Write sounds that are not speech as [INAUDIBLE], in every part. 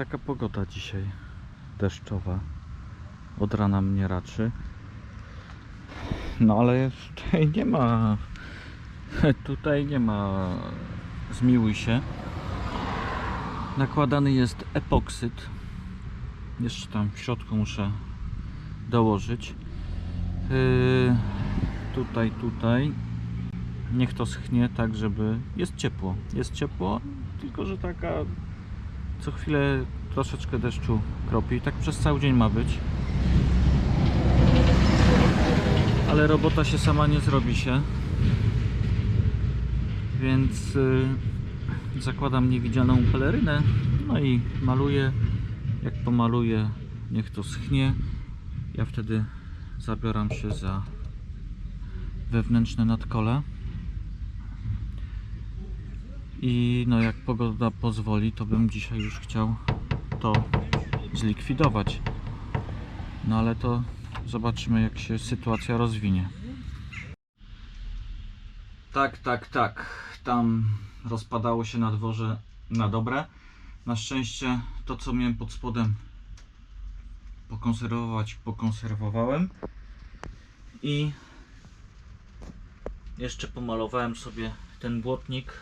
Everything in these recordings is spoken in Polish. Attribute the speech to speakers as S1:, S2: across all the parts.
S1: taka pogoda dzisiaj deszczowa. Od rana mnie raczy. No ale tutaj nie ma. [LAUGHS] Tutaj nie ma. Zmiłuj się. Nakładany jest epoksyd. Jeszcze tam w środku muszę dołożyć. Yy, tutaj, tutaj. Niech to schnie tak, żeby. Jest ciepło. Jest ciepło, tylko że taka co chwilę troszeczkę deszczu kropi. Tak przez cały dzień ma być. Ale robota się sama nie zrobi się. Więc y, zakładam niewidzialną pelerynę. No i maluję. Jak pomaluję, niech to schnie. Ja wtedy zabieram się za wewnętrzne nadkole. I no jak pogoda pozwoli, to bym dzisiaj już chciał to zlikwidować. No ale to zobaczymy jak się sytuacja rozwinie. Tak, tak, tak. Tam rozpadało się na dworze na dobre. Na szczęście to co miałem pod spodem pokonserwować, pokonserwowałem. I jeszcze pomalowałem sobie ten błotnik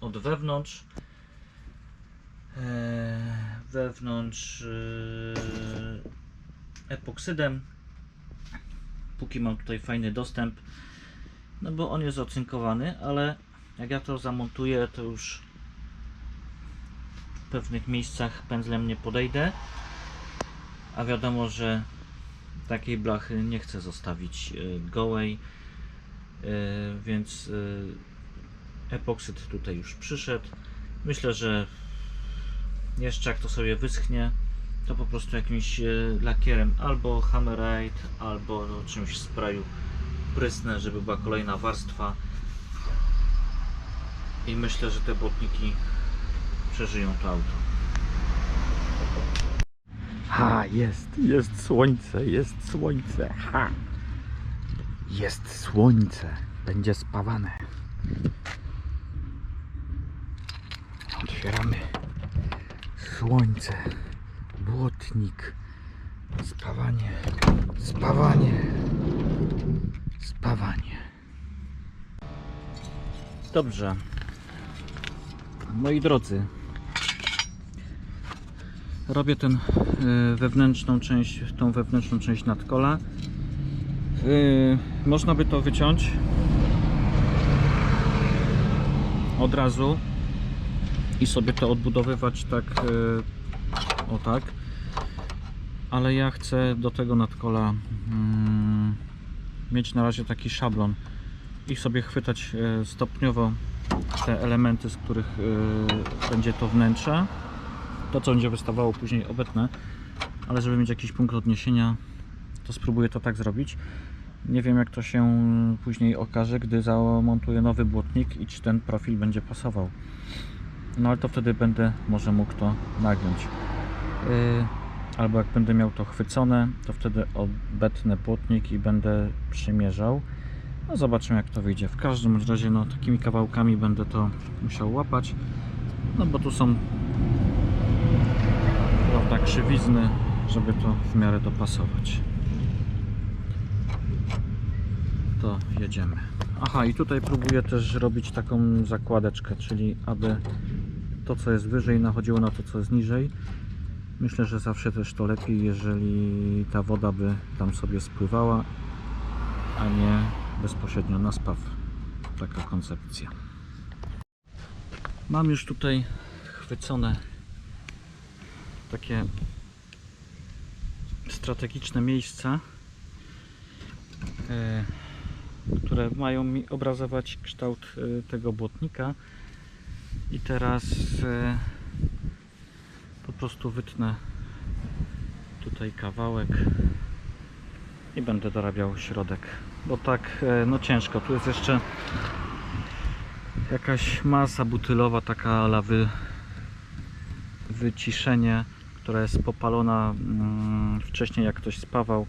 S1: od wewnątrz. Eee, wewnątrz eee, epoksydem. Póki mam tutaj fajny dostęp. No bo on jest ocynkowany, ale jak ja to zamontuję, to już w pewnych miejscach pędzlem nie podejdę. A wiadomo, że takiej blachy nie chcę zostawić e, gołej, e, więc e, epoksyd tutaj już przyszedł. Myślę, że jeszcze jak to sobie wyschnie, to po prostu jakimś e, lakierem albo Hammerite, albo no, czymś w sprayu prysnę, żeby była kolejna warstwa. I myślę, że te błotniki przeżyją to auto.
S2: Ha, jest, jest słońce, jest słońce, ha. Jest słońce, będzie spawane. Otwieramy. Słońce, błotnik, spawanie, spawanie, spawanie.
S1: Dobrze. Moi drodzy, robię ten y, wewnętrzną część, tą wewnętrzną część nadkola. Y, można by to wyciąć od razu i sobie to odbudowywać tak y, o tak. Ale ja chcę do tego nadkola mm, mieć na razie taki szablon i sobie chwytać e, stopniowo te elementy, z których e, będzie to wnętrze. To, co będzie wystawało później obetnę, ale żeby mieć jakiś punkt odniesienia, to spróbuję to tak zrobić. Nie wiem, jak to się później okaże, gdy zamontuję nowy błotnik i czy ten profil będzie pasował. No ale to wtedy będę może mógł to nagiąć. Yy, albo jak będę miał to chwycone, to wtedy obetnę błotnik i będę przymierzał. No zobaczymy jak to wyjdzie. W każdym razie no takimi kawałkami będę to musiał łapać. No bo tu są prawda krzywizny, żeby to w miarę dopasować. To jedziemy. Aha i tutaj próbuję też robić taką zakładeczkę, czyli aby to co jest wyżej nachodziło na to co jest niżej. Myślę, że zawsze też to lepiej, jeżeli ta woda by tam sobie spływała, a nie bezpośrednio na spaw. Taka koncepcja. Mam już tutaj chwycone takie strategiczne miejsca, e, które mają mi obrazować kształt e, tego błotnika. I teraz e, po prostu wytnę tutaj kawałek i będę dorabiał środek. Bo tak e, no ciężko. Tu jest jeszcze jakaś masa butylowa taka lawy wyciszenie która jest popalona mm, wcześniej jak ktoś spawał.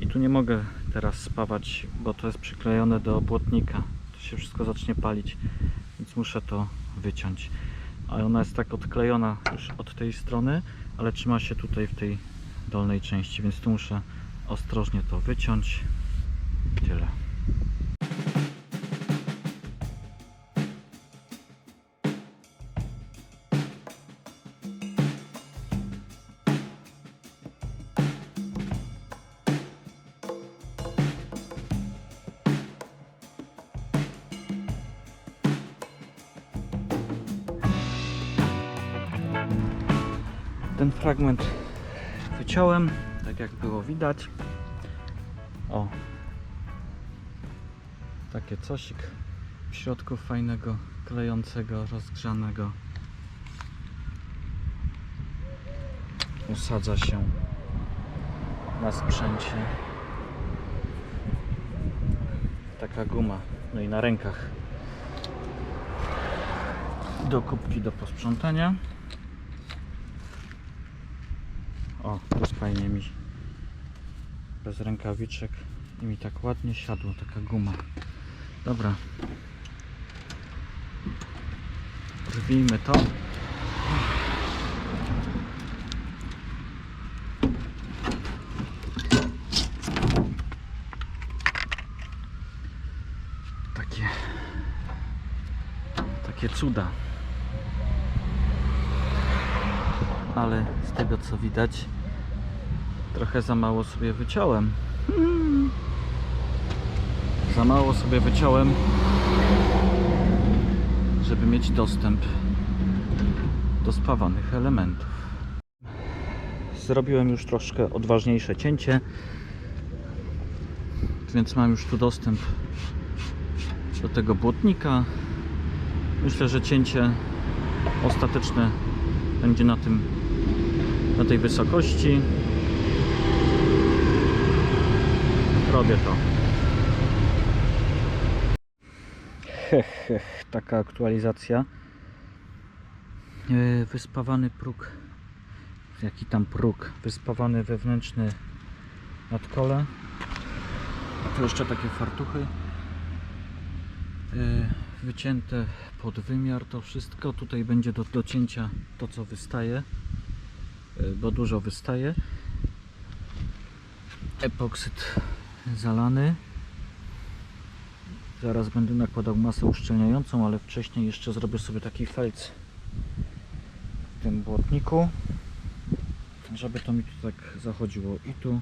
S1: I tu nie mogę teraz spawać bo to jest przyklejone do błotnika. To się wszystko zacznie palić więc muszę to wyciąć a ona jest tak odklejona już od tej strony, ale trzyma się tutaj w tej dolnej części, więc tu muszę ostrożnie to wyciąć. Tyle. Ten fragment wyciąłem, tak jak było widać. O. Takie cosik w środku fajnego, klejącego, rozgrzanego. Usadza się na sprzęcie. Taka guma. No i na rękach. Do kubki do posprzątania. O, tu fajnie mi bez rękawiczek i mi tak ładnie siadło, taka guma. Dobra. Rwijmy to. Takie takie cuda. ale z tego co widać trochę za mało sobie wyciąłem. Hmm. za mało sobie wyciąłem żeby mieć dostęp do spawanych elementów. Zrobiłem już troszkę odważniejsze cięcie więc mam już tu dostęp do tego błotnika. Myślę, że cięcie ostateczne będzie na tym na tej wysokości robię to. Hech, hech, taka aktualizacja. Yy, wyspawany próg. Jaki tam próg? Wyspawany wewnętrzny nadkole. Tu jeszcze takie fartuchy. Yy, wycięte pod wymiar. To wszystko tutaj będzie do docięcia to co wystaje. Y, bo dużo wystaje. Epoksyd zalany zaraz będę nakładał masę uszczelniającą ale wcześniej jeszcze zrobię sobie taki felc w tym błotniku żeby to mi tu tak zachodziło i tu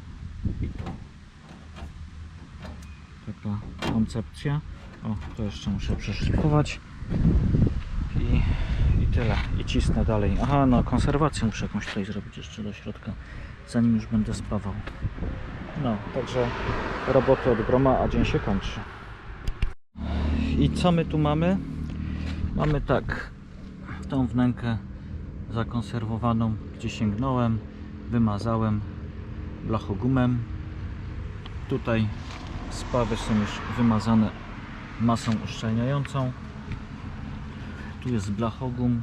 S1: i tu taka koncepcja o, to jeszcze muszę przeszlifować i, i tyle. I cisnę dalej. Aha, no konserwację muszę jakąś tutaj zrobić jeszcze do środka, zanim już będę spawał. No, także roboty od groma, a dzień się kończy. I co my tu mamy? Mamy tak, tą wnękę zakonserwowaną, gdzie sięgnąłem, wymazałem blachogumem. Tutaj spawy są już wymazane masą uszczelniającą. Tu jest blachogum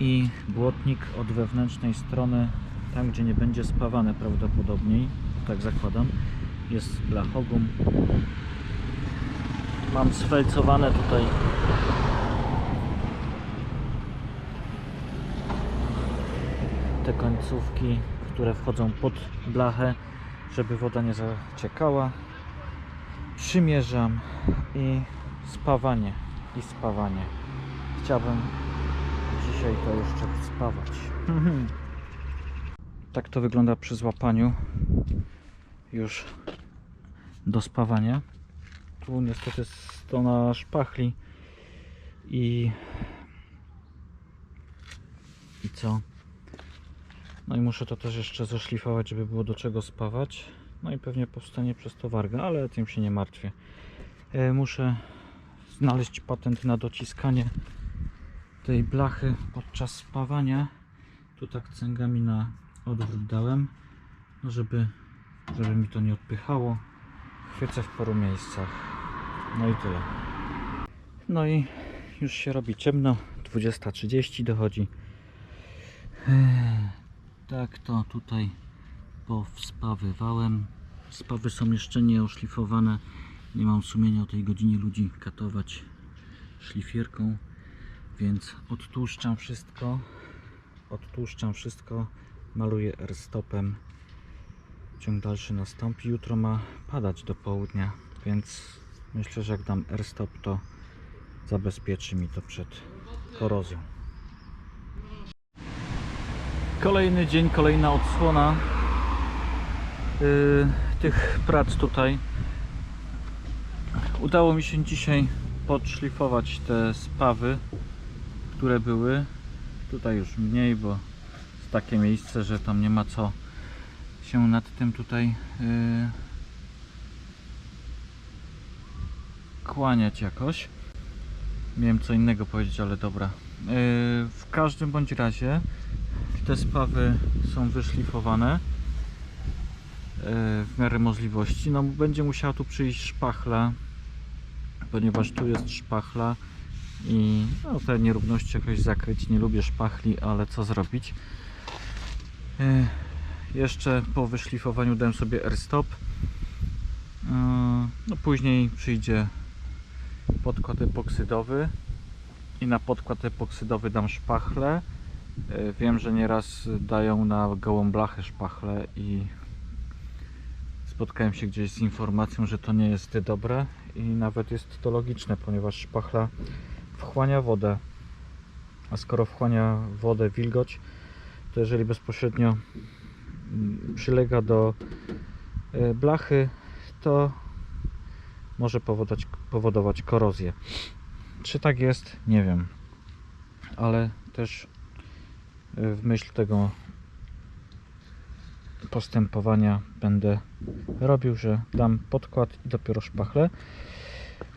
S1: i błotnik od wewnętrznej strony, tam gdzie nie będzie spawane prawdopodobniej, tak zakładam, jest blachogum. Mam sfelcowane tutaj. Te końcówki, które wchodzą pod blachę, żeby woda nie zaciekała. Przymierzam i spawanie i spawanie. Chciałbym dzisiaj to jeszcze spawać [LAUGHS] tak to wygląda przy złapaniu już do spawania tu niestety strona szpachli i i co no i muszę to też jeszcze zeszlifować żeby było do czego spawać no i pewnie powstanie przez to warga, ale tym się nie martwię. E, Muszę znaleźć patent na dociskanie tej blachy podczas spawania. Tu tak cęgami na odwrót dałem, żeby, żeby mi to nie odpychało. Chwycę w paru miejscach. No i tyle. No i już się robi ciemno. 20.30 dochodzi. Tak to tutaj powspawywałem. Spawy są jeszcze nie oszlifowane. Nie mam sumienia o tej godzinie ludzi katować szlifierką. Więc odtłuszczam wszystko. Odtłuszczam wszystko. Maluję R-stopem. Ciąg dalszy nastąpi. Jutro ma padać do południa, więc myślę, że jak dam R-stop, to zabezpieczy mi to przed korozją. Kolejny dzień, kolejna odsłona yy, tych prac tutaj. Udało mi się dzisiaj podszlifować te spawy, które były. Tutaj już mniej, bo takie miejsce, że tam nie ma co się nad tym tutaj yy, kłaniać jakoś. Miałem co innego powiedzieć, ale dobra. Yy, w każdym bądź razie te spawy są wyszlifowane yy, w miarę możliwości. No będzie musiała tu przyjść szpachla, ponieważ tu jest szpachla i no, te nierówności jakoś zakryć. Nie lubię szpachli, ale co zrobić? Yy, jeszcze po wyszlifowaniu dałem sobie R-stop. Yy, no później przyjdzie podkład epoksydowy i na podkład epoksydowy dam szpachlę. E, Wiem, że nieraz dają na gołą blachę szpachlę i spotkałem się gdzieś z informacją, że to nie jest dobre i nawet jest to logiczne, ponieważ szpachla wchłania wodę. A skoro wchłania wodę wilgoć, to jeżeli bezpośrednio mm, przylega do e, blachy, to może powodować, korozję. Czy tak jest? Nie wiem. Ale też y, w myśl tego postępowania będę robił, że dam podkład i dopiero szpachlę.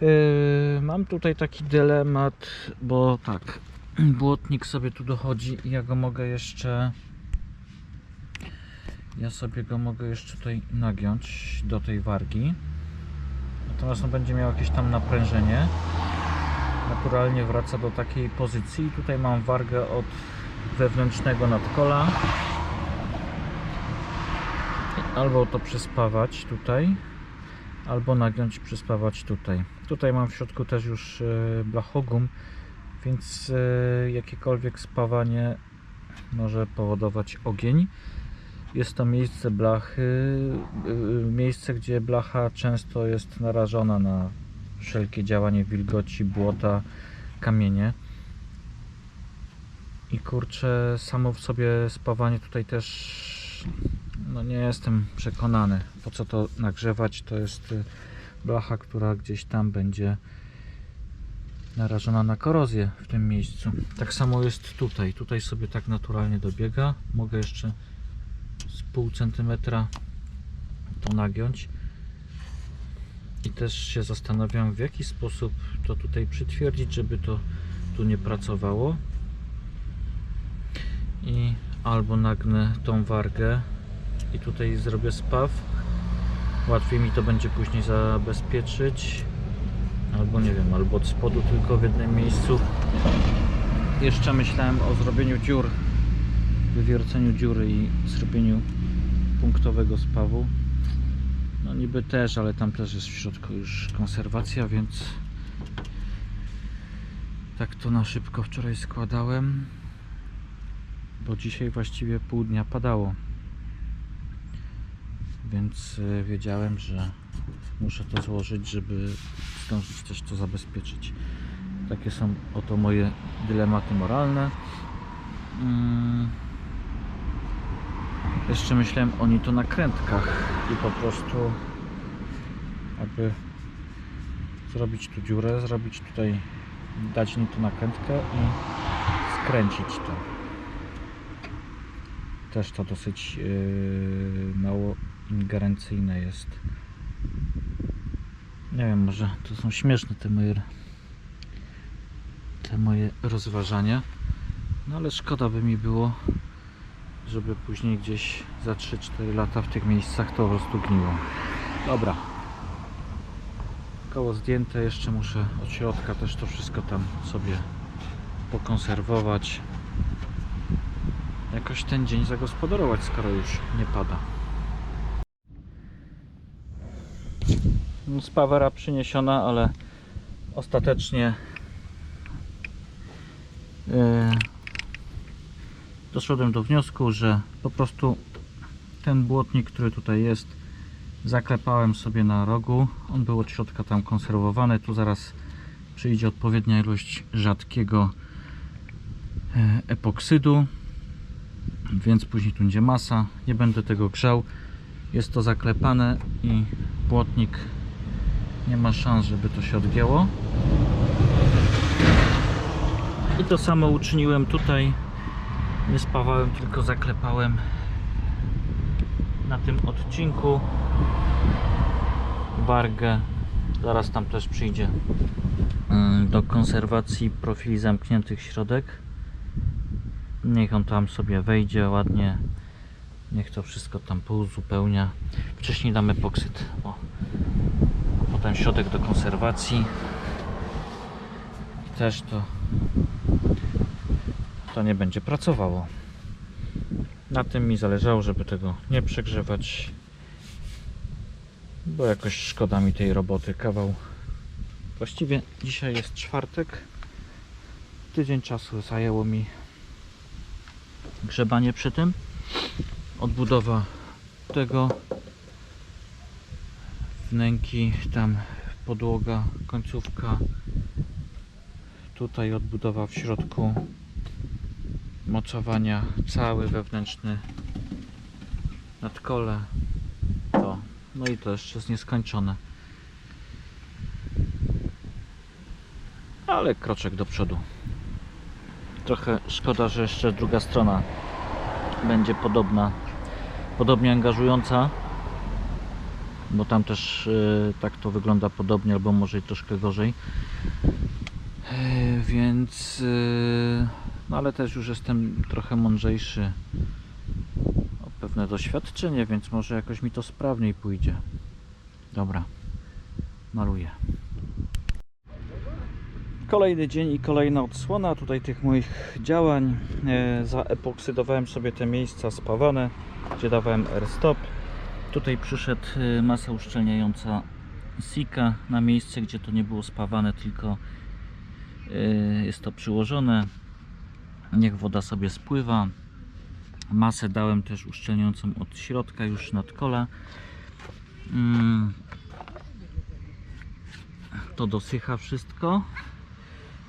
S1: Yy, mam tutaj taki dylemat, bo tak, [CLEARS THROAT] błotnik sobie tu dochodzi i ja go mogę jeszcze ja sobie go mogę jeszcze tutaj nagiąć do tej wargi. Natomiast on będzie miał jakieś tam naprężenie. Naturalnie wraca do takiej pozycji. Tutaj mam wargę od wewnętrznego nadkola. Albo to przyspawać tutaj, albo nagiąć przyspawać tutaj. Tutaj mam w środku też już e, blachogum, więc e, jakiekolwiek spawanie może powodować ogień. Jest to miejsce blachy, y, miejsce gdzie blacha często jest narażona na wszelkie działanie wilgoci, błota, kamienie. I kurczę, samo w sobie spawanie tutaj też no nie jestem przekonany. Po co to nagrzewać? To jest y, blacha, która gdzieś tam będzie narażona na korozję w tym miejscu. Tak samo jest tutaj. Tutaj sobie tak naturalnie dobiega. Mogę jeszcze z pół centymetra to nagiąć i też się zastanawiam w jaki sposób to tutaj przytwierdzić, żeby to tu nie pracowało i albo nagnę tą wargę i tutaj zrobię spaw łatwiej mi to będzie później zabezpieczyć albo nie wiem, albo od spodu tylko w jednym miejscu jeszcze myślałem o zrobieniu dziur wywierceniu dziury i zrobieniu punktowego spawu. No niby też, ale tam też jest w środku już konserwacja, więc tak to na szybko wczoraj składałem, bo dzisiaj właściwie pół dnia padało. Więc y, wiedziałem, że muszę to złożyć, żeby zdążyć też to zabezpieczyć. Takie są oto moje dylematy moralne. Mm. Jeszcze myślałem o nito nakrętkach i po prostu jakby zrobić tu dziurę, zrobić tutaj, dać nito nakrętkę i skręcić to. Też to dosyć yy, mało ingerencyjne jest. Nie wiem, może to są śmieszne te moje te moje rozważania. No ale szkoda by mi było żeby później gdzieś za 3-4 lata w tych miejscach to po prostu gniło. Dobra. Koło zdjęte, jeszcze muszę od środka też to wszystko tam sobie pokonserwować. Jakoś ten dzień zagospodarować, skoro już nie pada. No, Spawera przyniesiona, ale ostatecznie e, doszedłem do wniosku, że po prostu ten błotnik, który tutaj jest, zaklepałem sobie na rogu. On był od środka tam konserwowany. Tu zaraz przyjdzie odpowiednia ilość rzadkiego e, epoksydu, więc później tu będzie masa. Nie będę tego grzał. Jest to zaklepane i błotnik nie ma szans, żeby to się odgięło. I to samo uczyniłem tutaj. Nie spawałem, tylko zaklepałem na tym odcinku wargę. Zaraz tam też przyjdzie mm, do konserwacji profili zamkniętych środek. Niech on tam sobie wejdzie ładnie. Niech to wszystko tam pouzupełnia. Wcześniej damy epoksyd. O. Potem środek do konserwacji. Też to to nie będzie pracowało. Na tym mi zależało, żeby tego nie przegrzewać, bo jakoś szkoda mi tej roboty. Kawał. Właściwie dzisiaj jest czwartek. Tydzień czasu zajęło mi grzebanie przy tym. Odbudowa tego wnęki, tam podłoga, końcówka. Tutaj odbudowa w środku. Mocowania cały wewnętrzny nadkole. To. No i to jeszcze jest nieskończone. Ale kroczek do przodu. Trochę szkoda, że jeszcze druga strona będzie podobna. Podobnie angażująca bo tam też y, tak to wygląda podobnie albo może i troszkę gorzej E, więc y, no ale też już jestem trochę mądrzejszy o pewne doświadczenie, więc może jakoś mi to sprawniej pójdzie. Dobra, maluję. Kolejny dzień i kolejna odsłona tutaj tych moich działań. E, zaepoksydowałem sobie te miejsca spawane, gdzie dawałem R-stop. Tutaj przyszedł e, masa uszczelniająca Sika na miejsce, gdzie to nie było spawane, tylko e, jest to przyłożone. Niech woda sobie spływa. Masę dałem też uszczelniającą od środka już nad kola. Mm. to dosycha wszystko.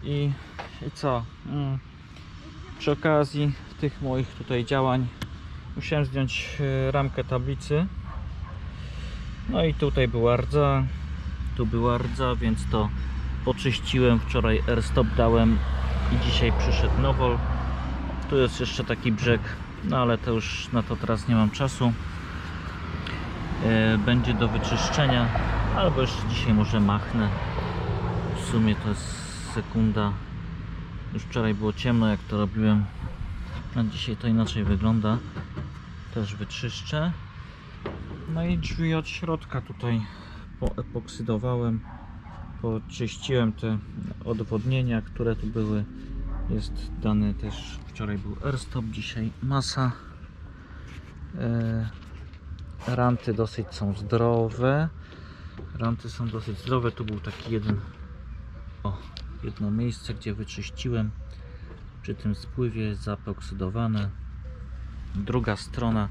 S1: I, i co? Mm. przy okazji tych moich tutaj działań musiałem zdjąć e, ramkę tablicy no i tutaj była rdza tu była rdza więc to poczyściłem wczoraj airstop dałem i dzisiaj przyszedł Nowol. Tu jest jeszcze taki brzeg, no ale to już na to teraz nie mam czasu. E, Będzie do wyczyszczenia, albo jeszcze dzisiaj może machnę. W sumie to jest sekunda. Już wczoraj było ciemno jak to robiłem. A dzisiaj to inaczej wygląda. Też wyczyszczę. No i drzwi od środka tutaj poepoksydowałem poczyściłem te odwodnienia, które tu były. Jest dany też, wczoraj był airstop, dzisiaj masa. E, ranty dosyć są zdrowe. Ranty są dosyć zdrowe. Tu był taki jeden, o, jedno miejsce, gdzie wyczyściłem. Przy tym spływie jest zaepoksydowane. Druga strona,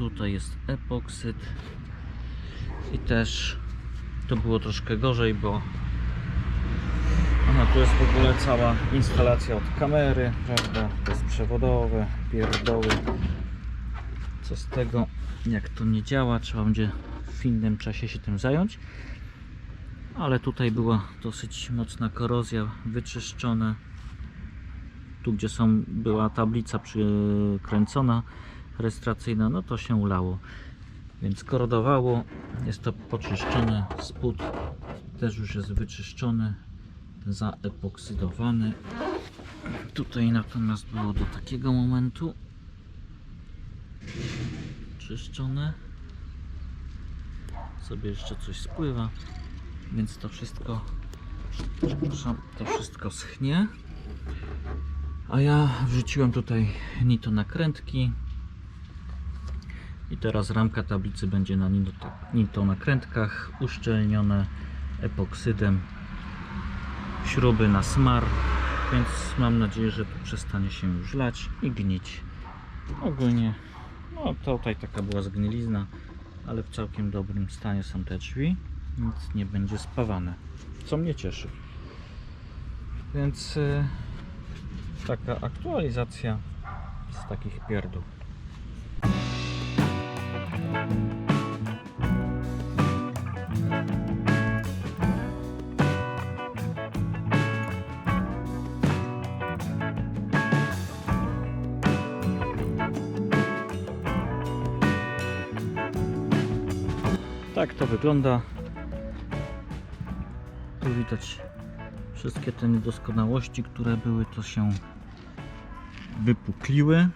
S1: tutaj jest epoksyd. I też to było troszkę gorzej, bo Aha, tu jest w ogóle cała instalacja od kamery, prawda? Bezprzewodowe, pierdoły. Co z tego, jak to nie działa, trzeba będzie w innym czasie się tym zająć. Ale tutaj była dosyć mocna korozja, wyczyszczone. Tu, gdzie są, była tablica przykręcona, rejestracyjna, no to się ulało. Więc korodowało jest to poczyszczone spód też już jest wyczyszczony zaepoksydowany. Tutaj natomiast było do takiego momentu czyszczone. Sobie jeszcze coś spływa więc to wszystko to wszystko schnie. A ja wrzuciłem tutaj nito nakrętki i teraz ramka tablicy będzie na nito nakrętkach uszczelnione epoksydem śruby na smar Więc mam nadzieję, że tu przestanie się już lać i gnić. Ogólnie, no tutaj taka była zgnilizna, ale w całkiem dobrym stanie są te drzwi. Nic nie będzie spawane, co mnie cieszy. Więc y, taka aktualizacja z takich pierdół. Tak to wygląda. Tu widać wszystkie te niedoskonałości, które były, to się wypukliły.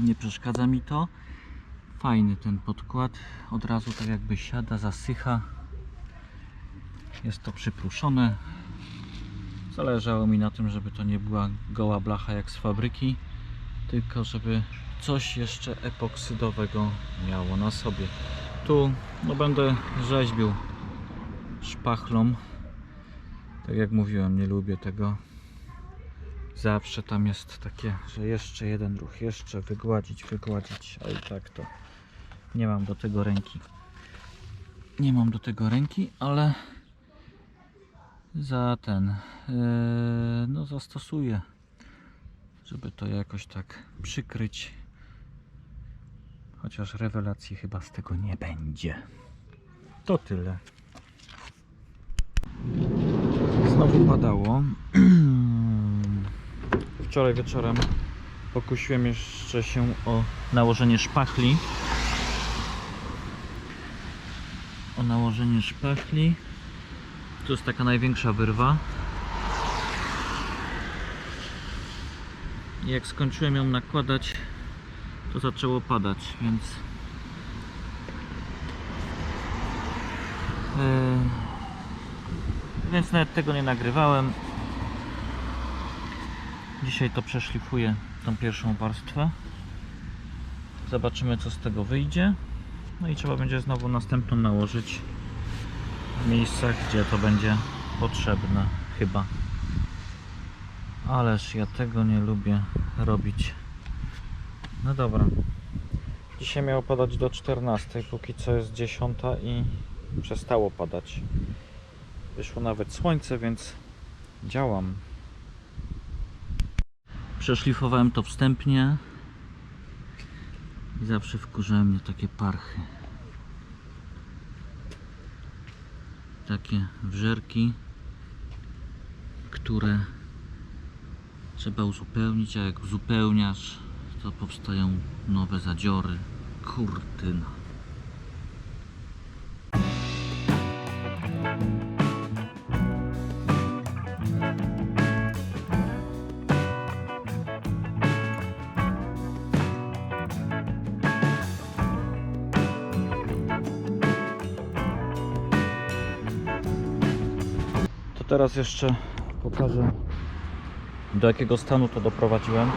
S1: Nie przeszkadza mi to. Fajny ten podkład. Od razu tak jakby siada, zasycha. Jest to przypruszone. Zależało mi na tym, żeby to nie była goła blacha jak z fabryki, tylko żeby coś jeszcze epoksydowego miało na sobie. Tu no, będę rzeźbił szpachlą. Tak jak mówiłem, nie lubię tego. Zawsze tam jest takie, że jeszcze jeden ruch, jeszcze wygładzić, wygładzić, a i tak to nie mam do tego ręki. Nie mam do tego ręki, ale za ten, yy, no zastosuję, żeby to jakoś tak przykryć. Chociaż rewelacji chyba z tego nie będzie. To tyle. Znowu padało. [CLEARS THROAT] Wczoraj wieczorem pokusiłem jeszcze się o nałożenie szpachli. O nałożenie szpachli. Tu jest taka największa wyrwa. Jak skończyłem ją nakładać, to zaczęło padać, więc Yy, więc nawet tego nie nagrywałem. Dzisiaj to przeszlifuję tą pierwszą warstwę. Zobaczymy co z tego wyjdzie. No i trzeba będzie znowu następną nałożyć w miejscach, gdzie to będzie potrzebne chyba. Ależ ja tego nie lubię robić. No dobra. Dzisiaj miało padać do 14, póki co jest 10 i przestało padać. Wyszło nawet słońce, więc działam. Przeszlifowałem to wstępnie. I zawsze wkurzają mnie takie parchy. Takie wżerki, które trzeba uzupełnić, a jak uzupełniasz, to powstają nowe zadziory. Kurtyna. Teraz jeszcze pokażę do jakiego stanu to doprowadziłem. E,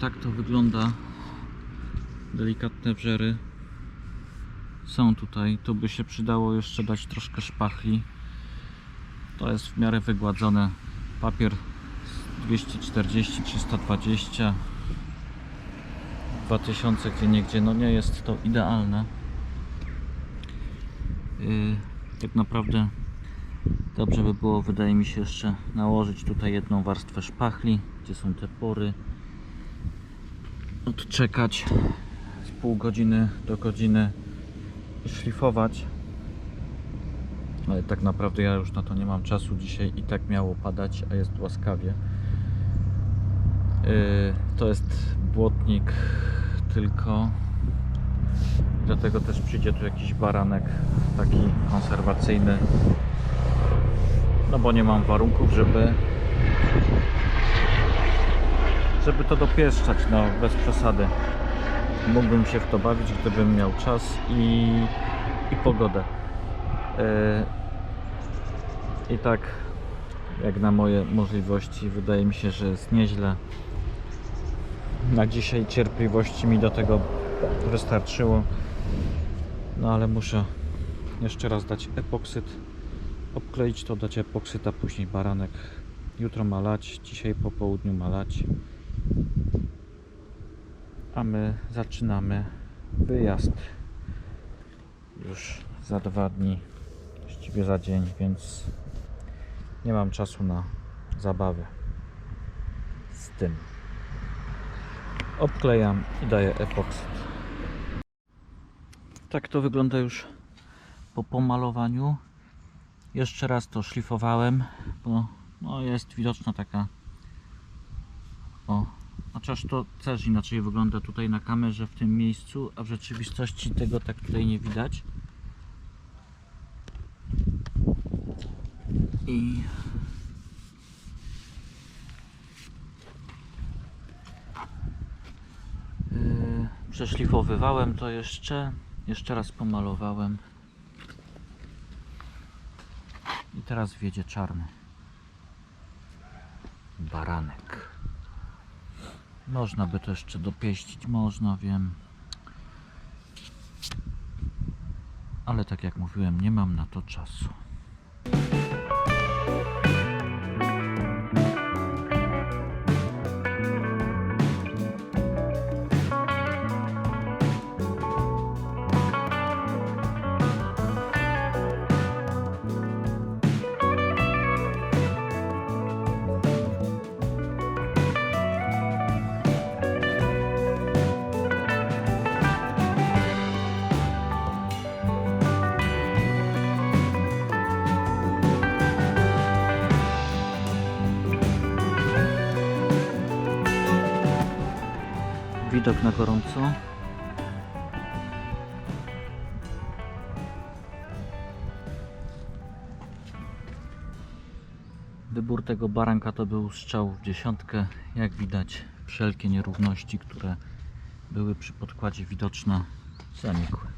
S1: Tak to wygląda. Delikatne wrzery są tutaj. Tu by się przydało jeszcze dać troszkę szpachli. To jest w miarę wygładzone. Papier 240, 320, 2000 gdzie niegdzie. No nie jest to idealne. Yy, tak naprawdę dobrze by było, wydaje mi się, jeszcze nałożyć tutaj jedną warstwę szpachli, gdzie są te pory. Odczekać z pół godziny do godziny i szlifować. Ale tak naprawdę ja już na to nie mam czasu. Dzisiaj i tak miało padać, a jest łaskawie. Yy, to jest błotnik tylko Dlatego też przyjdzie tu jakiś baranek taki konserwacyjny. No bo nie mam warunków, żeby żeby to dopieszczać, no bez przesady. Mógłbym się w to bawić, gdybym miał czas i, i pogodę. Yy, I tak jak na moje możliwości wydaje mi się, że jest nieźle. Na dzisiaj cierpliwości mi do tego wystarczyło. No ale muszę jeszcze raz dać epoksyd obkleić to, dać epoksyta, później baranek. Jutro ma lać, dzisiaj po południu ma lać. A my zaczynamy wyjazd już za dwa dni, właściwie za dzień, więc nie mam czasu na zabawę z tym. Obklejam i daję epoksyt. Tak to wygląda już po pomalowaniu. Jeszcze raz to szlifowałem, bo no, jest widoczna taka o, chociaż to też inaczej wygląda tutaj na kamerze w tym miejscu, a w rzeczywistości tego tak tutaj nie widać. I Yy, przeszlifowywałem to jeszcze, jeszcze raz pomalowałem i teraz wiedzie czarny baranek. Można by to jeszcze dopieścić, można, wiem. Ale tak jak mówiłem, nie mam na to czasu. Widok na gorąco. Wybór tego baranka to był strzał w dziesiątkę. Jak widać, wszelkie nierówności, które były przy podkładzie widoczne, zanikły.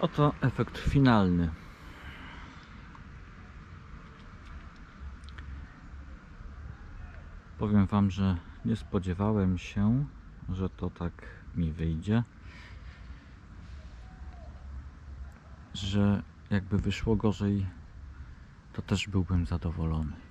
S1: Oto efekt finalny. Powiem Wam, że nie spodziewałem się, że to tak mi wyjdzie. Że jakby wyszło gorzej, to też byłbym zadowolony.